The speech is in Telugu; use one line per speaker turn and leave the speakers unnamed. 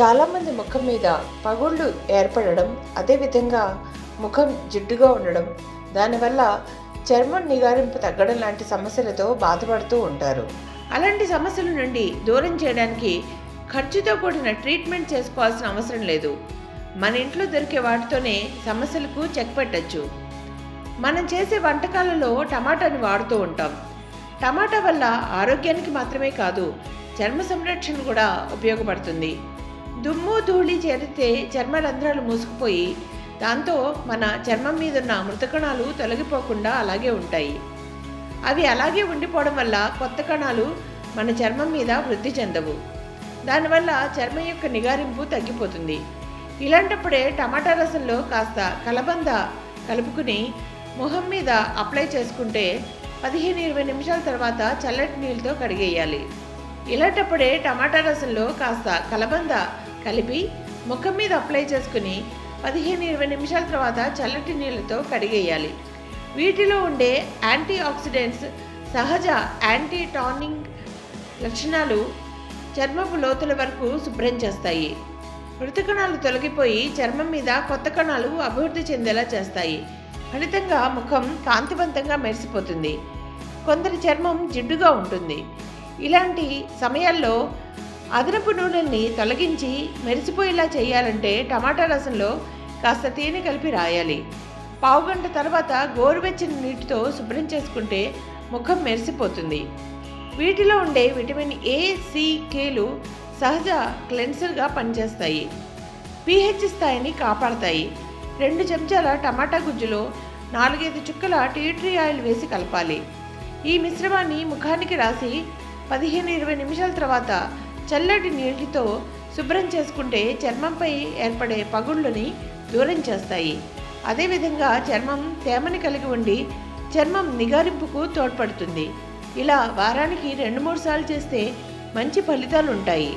చాలామంది ముఖం మీద పగుళ్ళు ఏర్పడడం అదేవిధంగా ముఖం జిడ్డుగా ఉండడం దానివల్ల చర్మం నిగారింపు తగ్గడం లాంటి సమస్యలతో బాధపడుతూ ఉంటారు. అలాంటి సమస్యల నుండి దూరం చేయడానికి ఖర్చుతో కూడిన ట్రీట్మెంట్ చేసుకోవాల్సిన అవసరం లేదు. మన ఇంట్లో దొరికే వాటితోనే సమస్యలకు చెక్ పెట్టచ్చు. మనం చేసే వంటకాలలో టమాటాని వాడుతూ ఉంటాం. టమాటా వల్ల ఆరోగ్యానికి మాత్రమే కాదు చర్మ సంరక్షణ కూడా ఉపయోగపడుతుంది. దుమ్ము ధూళి చేరితే చర్మ రంధ్రాలు మూసుకుపోయి దాంతో మన చర్మం మీద ఉన్న మృతకణాలు తొలగిపోకుండా అలాగే ఉంటాయి. అవి అలాగే ఉండిపోవడం వల్ల కొత్త కణాలు మన చర్మం మీద వృద్ధి చెందవు. దానివల్ల చర్మం యొక్క నిగారింపు తగ్గిపోతుంది. ఇలాంటప్పుడే టమాటా రసంలో కాస్త కలబంద కలుపుకుని ముఖం మీద అప్లై చేసుకుంటే పదిహేను ఇరవై నిమిషాల తర్వాత చల్లటి నీళ్ళతో కడిగేయాలి. ఇలాంటప్పుడే టమాటా రసంలో కాస్త కలబంద కలిపి ముఖం మీద అప్లై చేసుకుని పదిహేను ఇరవై నిమిషాల తర్వాత చల్లటి నీళ్ళతో కడిగేయాలి. వీటిలో ఉండే యాంటీ ఆక్సిడెంట్స్ సహజ యాంటీ టానింగ్ లక్షణాలు చర్మపు లోతుల వరకు శుభ్రం చేస్తాయి. మృత కణాలు తొలగిపోయి చర్మం మీద కొత్త కణాలు అభివృద్ధి చెందేలా చేస్తాయి. ఫలితంగా ముఖం కాంతివంతంగా మెరిసిపోతుంది. కొందరి చర్మం జిడ్డుగా ఉంటుంది. ఇలాంటి సమయాల్లో అదనపు నూనెల్ని తొలగించి మెరిసిపోయేలా చేయాలంటే టమాటా రసంలో కాస్త తేనె కలిపి రాయాలి. పావుగంట తర్వాత గోరువెచ్చని నీటితో శుభ్రం చేసుకుంటే ముఖం మెరిసిపోతుంది. వీటిలో ఉండే విటమిన్ ఏ కేలు సహజ క్లెన్సర్గా పనిచేస్తాయి. పీహెచ్ స్థాయిని కాపాడతాయి. రెండు చెంచాల టమాటా గుజ్జులో నాలుగైదు చుక్కల టీ ట్రీ ఆయిల్ వేసి కలపాలి. ఈ మిశ్రమాన్ని ముఖానికి రాసి పదిహేను ఇరవై నిమిషాల తర్వాత చల్లటి నీటితో శుభ్రం చేసుకుంటే చర్మంపై ఏర్పడే పగుళ్ళని దూరం చేస్తాయి. అదేవిధంగా చర్మం తేమని కలిగి ఉండి చర్మం నిగారింపుకు తోడ్పడుతుంది. ఇలా వారానికి రెండు మూడు సార్లు చేస్తే మంచి ఫలితాలు ఉంటాయి